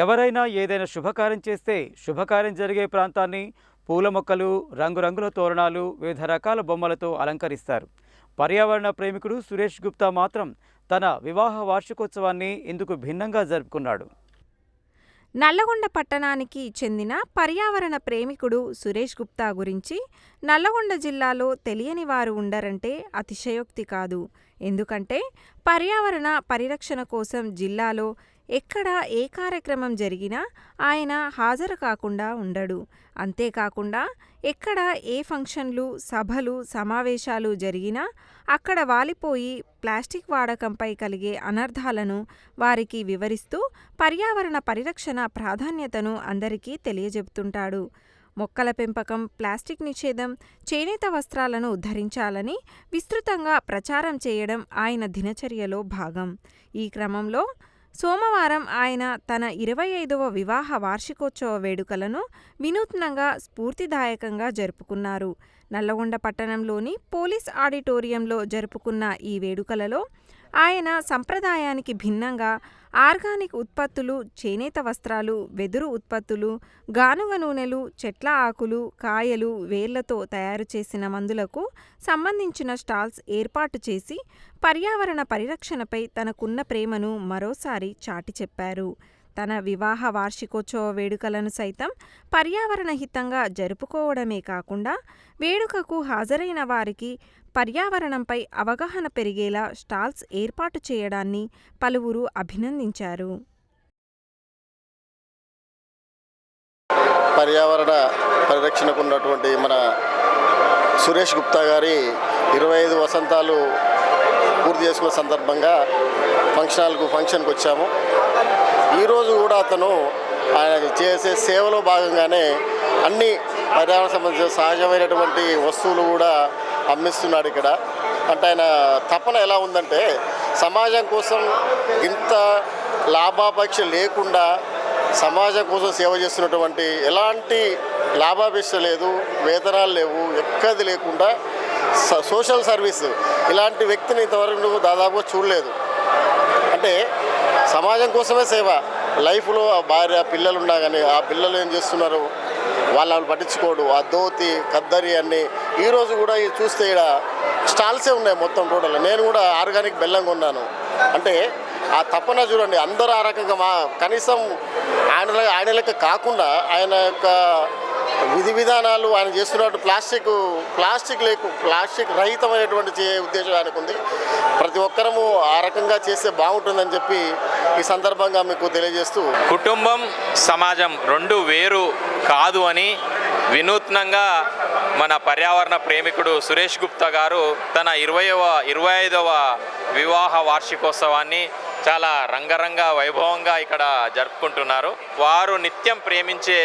ఎవరైనా ఏదైనా శుభకార్యం చేస్తే శుభకార్యం జరిగే ప్రాంతాన్ని పూల మొక్కలు రంగురంగుల తోరణాలు వివిధ రకాల బొమ్మలతో అలంకరిస్తారు. పర్యావరణ ప్రేమికుడు సురేష్ గుప్తా మాత్రం తన వివాహ వార్షికోత్సవాన్ని ఇందుకు భిన్నంగా జరుపుకున్నాడు. నల్లగొండ పట్టణానికి చెందిన పర్యావరణ ప్రేమికుడు సురేష్ గుప్తా గురించి నల్లగొండ జిల్లాలో తెలియని వారు ఉండరంటే అతిశయోక్తి కాదు. ఎందుకంటే పర్యావరణ పరిరక్షణ కోసం జిల్లాలో ఎక్కడ ఏ కార్యక్రమం జరిగినా ఆయన హాజరు కాకుండా ఉండడు. అంతేకాకుండా ఎక్కడ ఏ ఫంక్షన్లు సభలు సమావేశాలు జరిగినా అక్కడ వాలిపోయి ప్లాస్టిక్ వాడకంపై కలిగే అనర్థాలను వారికి వివరిస్తూ పర్యావరణ పరిరక్షణ ప్రాధాన్యతను అందరికీ తెలియజెబుతుంటాడు మొక్కల పెంపకం ప్లాస్టిక్ నిషేధం చేనేత వస్త్రాలను ధరించాలని విస్తృతంగా ప్రచారం చేయడం ఆయన దినచర్యలో భాగం. ఈ క్రమంలో సోమవారం ఆయన తన ఇరవై ఐదవ వివాహ వార్షికోత్సవ వేడుకలను వినూత్నంగా స్ఫూర్తిదాయకంగా జరుపుకున్నారు. నల్లగొండ పట్టణంలోని పోలీస్ ఆడిటోరియంలో జరుపుకున్న ఈ వేడుకలలో ఆయన సంప్రదాయానికి భిన్నంగా ఆర్గానిక్ ఉత్పత్తులు చేనేత వస్త్రాలు వెదురు ఉత్పత్తులు గానుగ నూనెలు చెట్ల ఆకులు కాయలు వేర్లతో తయారు చేసిన మందులకు సంబంధించిన స్టాల్స్ ఏర్పాటు చేసి పర్యావరణ పరిరక్షణపై తనకున్న ప్రేమను మరోసారి చాటి చెప్పారు తన వివాహ వార్షికోత్సవ వేడుకలను సైతం పర్యావరణ హితంగా జరుపుకోవడమే కాకుండా వేడుకకు హాజరైన వారికి పర్యావరణంపై అవగాహన పెరిగేలా స్టాల్స్ ఏర్పాటు చేయడాన్ని పలువురు అభినందించారు. పర్యావరణ పరిరక్షణకు ఉన్నటువంటి మన సురేష్ గుప్తా గారి ఇరవై ఐదు వసంతాలు పూర్తి చేసుకున్న సందర్భంగా ఫంక్షన్ హాల్కు ఫంక్షన్కి వచ్చాము. ఈరోజు కూడా అతను ఆయన చేసే సేవలో భాగంగానే అన్ని పర్యావరణ సంబంధించిన సహజమైనటువంటి వస్తువులు కూడా అమ్మిస్తున్నాడు ఇక్కడ. అంటే ఆయన తపన ఎలా ఉందంటే సమాజం కోసం ఇంత లాభాపేక్ష లేకుండా సమాజం కోసం సేవ చేస్తున్నటువంటి ఎలాంటి లాభాపేక్ష లేదు వేతనాలు లేవు ఎక్కది లేకుండా స- సోషల్ సర్వీస్ ఇలాంటి వ్యక్తిని ఇంతవరకు నువ్వు దాదాపుగా చూడలేదు. అంటే సమాజం కోసమే సేవ. లైఫ్లో ఆ భార్య పిల్లలు ఉన్నా కానీ ఆ పిల్లలు ఏం చేస్తున్నారు? వాళ్ళని పట్టించుకోడు. ఆ ధోతి కద్దరి అన్ని ఈరోజు కూడా ఇది చూస్తే ఇక్కడ స్టాల్సే ఉన్నాయి మొత్తం టోటల్. నేను కూడా ఆర్గానిక్ బెల్లం కొన్నాను. అంటే ఆ తపన చూడండి. అందరూ ఆ రకంగా మా కనీసం ఆయన ఆయన లెక్క కాకుండా ఆయన యొక్క విధి విధానాలు ఆయన చేస్తున్నట్టు ప్లాస్టిక్ ప్లాస్టిక్ లేకు ప్లాస్టిక్ రహితమైనటువంటి చే ఉద్దేశం ఆయనకు ఉంది ప్రతి ఒక్కరము ఆ రకంగా చేస్తే బాగుంటుందని చెప్పి ఈ సందర్భంగా మీకు తెలియజేస్తూ కుటుంబం సమాజం రెండు వేరు కాదు అని వినూత్నంగా మన పర్యావరణ ప్రేమికుడు సురేష్ గుప్తా గారు తన ఇరవైవ ఇరవై ఐదవ వివాహ వార్షికోత్సవాన్ని చాలా రంగరంగ వైభవంగా ఇక్కడ జరుపుకుంటున్నారు. వారు నిత్యం ప్రేమించే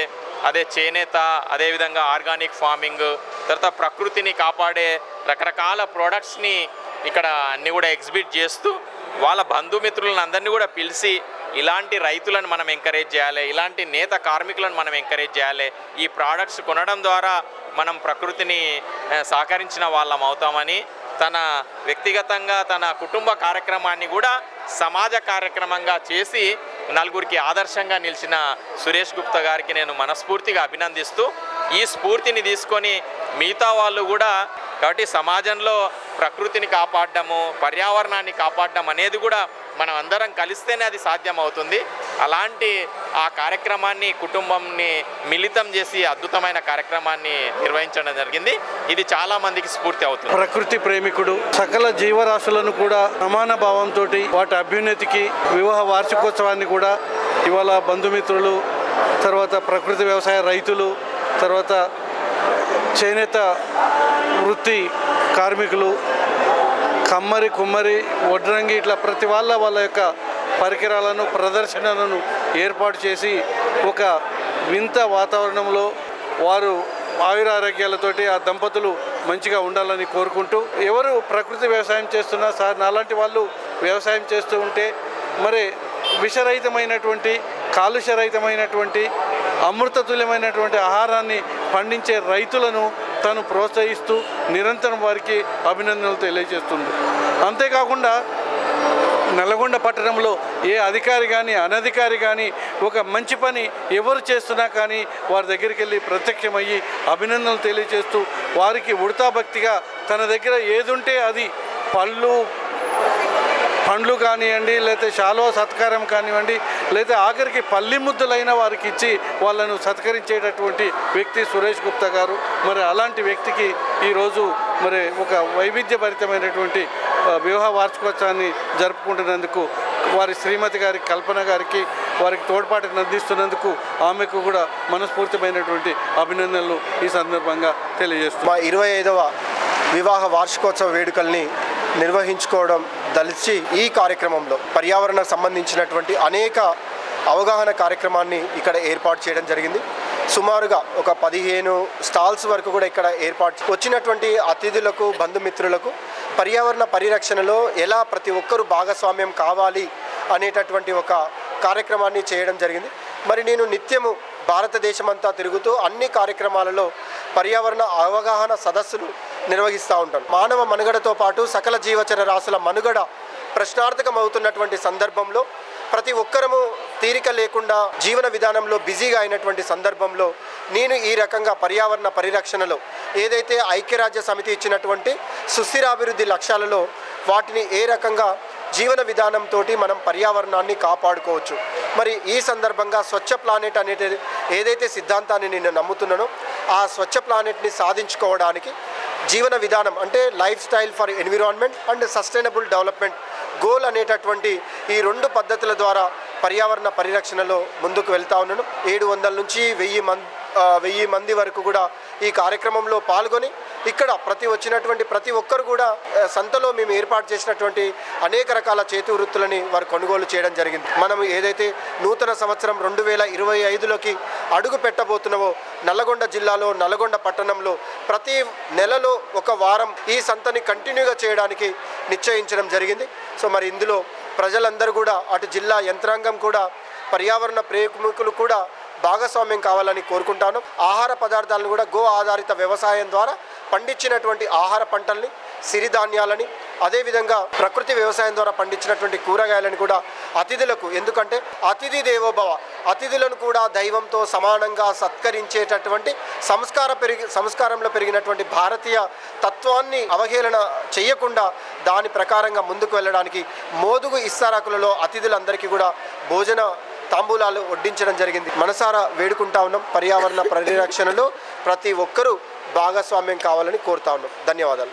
అదే చేనేత అదేవిధంగా ఆర్గానిక్ ఫార్మింగ్ తర్వాత ప్రకృతిని కాపాడే రకరకాల ప్రోడక్ట్స్ని ఇక్కడ అన్నీ కూడా ఎగ్జిబిట్ చేస్తూ వాళ్ళ బంధుమిత్రులను అందరినీ కూడా పిలిచి ఇలాంటి రైతులను మనం ఎంకరేజ్ చేయాలి ఇలాంటి నేత కార్మికులను మనం ఎంకరేజ్ చేయాలి ఈ ప్రోడక్ట్స్ కొనడం ద్వారా మనం ప్రకృతిని సహకరించిన వాళ్ళం అవుతామని తన వ్యక్తిగతంగా తన కుటుంబ కార్యక్రమాన్ని కూడా సమాజ కార్యక్రమంగా చేసి నలుగురికి ఆదర్శంగా నిలిచిన సురేష్ గుప్తా గారికి నేను మనస్ఫూర్తిగా అభినందిస్తూ ఈ స్ఫూర్తిని తీసుకొని మిగతా వాళ్ళు కూడా కాబట్టి సమాజంలో ప్రకృతిని కాపాడడము పర్యావరణాన్ని కాపాడడం అనేది కూడా మనం అందరం కలిస్తేనే అది సాధ్యం అవుతుంది అలాంటి ఆ కార్యక్రమాన్ని కుటుంబంని మిళితం చేసి అద్భుతమైన కార్యక్రమాన్ని నిర్వహించడం జరిగింది. ఇది చాలా మందికి స్ఫూర్తి అవుతుంది. ప్రకృతి ప్రేమికుడు సకల జీవరాశులను కూడా సమాన భావంతో వాటి అభ్యున్నతికి వివాహ వార్షికోత్సవాన్ని కూడా ఇవాళ బంధుమిత్రులు తర్వాత ప్రకృతి వ్యవసాయ రైతులు తర్వాత చేనేత వృత్తి కార్మికులు కమ్మరి కుమ్మరి వడ్రంగి ఇట్లా ప్రతి వాళ్ళ వాళ్ళ యొక్క పరికరాలను ప్రదర్శనలను ఏర్పాటు చేసి ఒక వింత వాతావరణంలో వారు ఆయురారోగ్యాలతోటి ఆ దంపతులు మంచిగా ఉండాలని కోరుకుంటూ ఎవరు ప్రకృతి వ్యవసాయం చేస్తున్నా సార్ నాలాంటి వాళ్ళు వ్యవసాయం చేస్తూ ఉంటే మరి విషరహితమైనటువంటి కాలుష్యరహితమైనటువంటి అమృతతుల్యమైనటువంటి ఆహారాన్ని పండించే రైతులను తను ప్రోత్సహిస్తూ నిరంతరం వారికి అభినందనలు తెలియజేస్తుంది. అంతేకాకుండా నల్గొండ పట్టణంలో ఏ అధికారి కానీ అనధికారి కానీ ఒక మంచి పని ఎవరు చేస్తున్నా కానీ వారి దగ్గరికి వెళ్ళి ప్రత్యక్షమయ్యి అభినందనలు తెలియజేస్తూ వారికి ఉడతాభక్తిగా తన దగ్గర ఏదుంటే అది పళ్ళు పండ్లు కానివ్వండి లేకపోతే శాలువ సత్కారం కానివ్వండి లేకపోతే ఆఖరికి పల్లి ముద్దులైన వారికి ఇచ్చి వాళ్ళను సత్కరించేటటువంటి వ్యక్తి సురేష్ గుప్తా గారు. మరి అలాంటి వ్యక్తికి ఈరోజు మరి ఒక వైవిధ్యభరితమైనటువంటి వివాహ వార్షికోత్సవాన్ని జరుపుకుంటున్నందుకు వారి శ్రీమతి గారి కల్పన గారికి వారికి తోడ్పాటును అందిస్తున్నందుకు ఆమెకు కూడా మనస్ఫూర్తిమైనటువంటి అభినందనలు ఈ సందర్భంగా తెలియజేస్తున్నాను మా ఇరవై ఐదవ వివాహ వార్షికోత్సవ వేడుకల్ని నిర్వహించుకోవడం దలిచి ఈ కార్యక్రమంలో పర్యావరణకు సంబంధించినటువంటి అనేక అవగాహన కార్యక్రమాన్ని ఇక్కడ ఏర్పాటు చేయడం జరిగింది. సుమారుగా ఒక పదిహేను స్టాల్స్ వరకు కూడా ఇక్కడ ఏర్పాటు వచ్చినటువంటి అతిథులకు బంధుమిత్రులకు పర్యావరణ పరిరక్షణలో ఎలా ప్రతి ఒక్కరూ భాగస్వామ్యం కావాలి అనేటటువంటి ఒక కార్యక్రమాన్ని చేయడం జరిగింది. మరి నేను నిత్యము భారతదేశమంతా తిరుగుతూ అన్ని కార్యక్రమాలలో పర్యావరణ అవగాహన సదస్సులు నిర్వహిస్తూ ఉంటాను. మానవ మనుగడతో పాటు సకల జీవచర రాసుల మనుగడ ప్రశ్నార్థకం అవుతున్నటువంటి సందర్భంలో ప్రతి ఒక్కరము తీరిక లేకుండా జీవన విధానంలో బిజీగా అయినటువంటి సందర్భంలో నేను ఈ రకంగా పర్యావరణ పరిరక్షణలో ఏదైతే ఐక్యరాజ్య సమితి ఇచ్చినటువంటి సుస్థిరాభివృద్ధి లక్ష్యాలలో వాటిని ఏ రకంగా జీవన విధానంతో మనం పర్యావరణాన్ని కాపాడుకోవచ్చు. మరి ఈ సందర్భంగా స్వచ్ఛ ప్లానెట్ అనేది ఏదైతే సిద్ధాంతాన్ని నేను నమ్ముతున్నానో ఆ స్వచ్ఛ ప్లానెట్ని సాధించుకోవడానికి జీవన విధానం అంటే lifestyle for environment and sustainable development goal అనేటటువంటి ఈ రెండు పద్ధతుల ద్వారా పర్యావరణ పరిరక్షణలో ముందుకు వెళ్తా ఉన్నాను. ఏడు వందల నుంచి వెయ్యి మంది వెయ్యి మంది వరకు కూడా ఈ కార్యక్రమంలో పాల్గొని ఇక్కడ ప్రతి వచ్చినటువంటి ప్రతి ఒక్కరు కూడా సంతలో మేము ఏర్పాటు చేసినటువంటి అనేక రకాల చేతి వృత్తులని వారు కొనుగోలు చేయడం జరిగింది. మనం ఏదైతే నూతన సంవత్సరం రెండు వేల ఇరవై ఐదులోకి అడుగు పెట్టబోతున్నామో నల్లగొండ జిల్లాలో నల్లగొండ పట్టణంలో ప్రతి నెలలో ఒక వారం ఈ సంతని కంటిన్యూగా చేయడానికి నిశ్చయించడం జరిగింది. సో మరి ఇందులో ప్రజలందరూ కూడా అటు జిల్లా యంత్రాంగం కూడా పర్యావరణ ప్రేమికులు కూడా భాగస్వామ్యం కావాలని కోరుకుంటాను. ఆహార పదార్థాలను కూడా గో ఆధారిత వ్యవసాయం ద్వారా పండించినటువంటి ఆహార పంటల్ని సిరిధాన్యాలని అదేవిధంగా ప్రకృతి వ్యవసాయం ద్వారా పండించినటువంటి కూరగాయలను కూడా అతిథులకు ఎందుకంటే అతిథి దేవోభవ అతిథులను కూడా దైవంతో సమానంగా సత్కరించేటటువంటి సంస్కార పెరిగి సంస్కారంలో పెరిగినటువంటి భారతీయ తత్వాన్ని అవహేళన చేయకుండా దాని ప్రకారంగా ముందుకు వెళ్ళడానికి మోదుగు ఇస్తారాకులలో అతిథులందరికీ కూడా భోజన తాంబూలాలు వడ్డించడం జరిగింది. మనసారా వేడుకుంటా ఉన్నాం. పర్యావరణ పరిరక్షణలో ప్రతి ఒక్కరూ భాగస్వామ్యం కావాలని కోరుతా ఉన్నాం. ధన్యవాదాలు.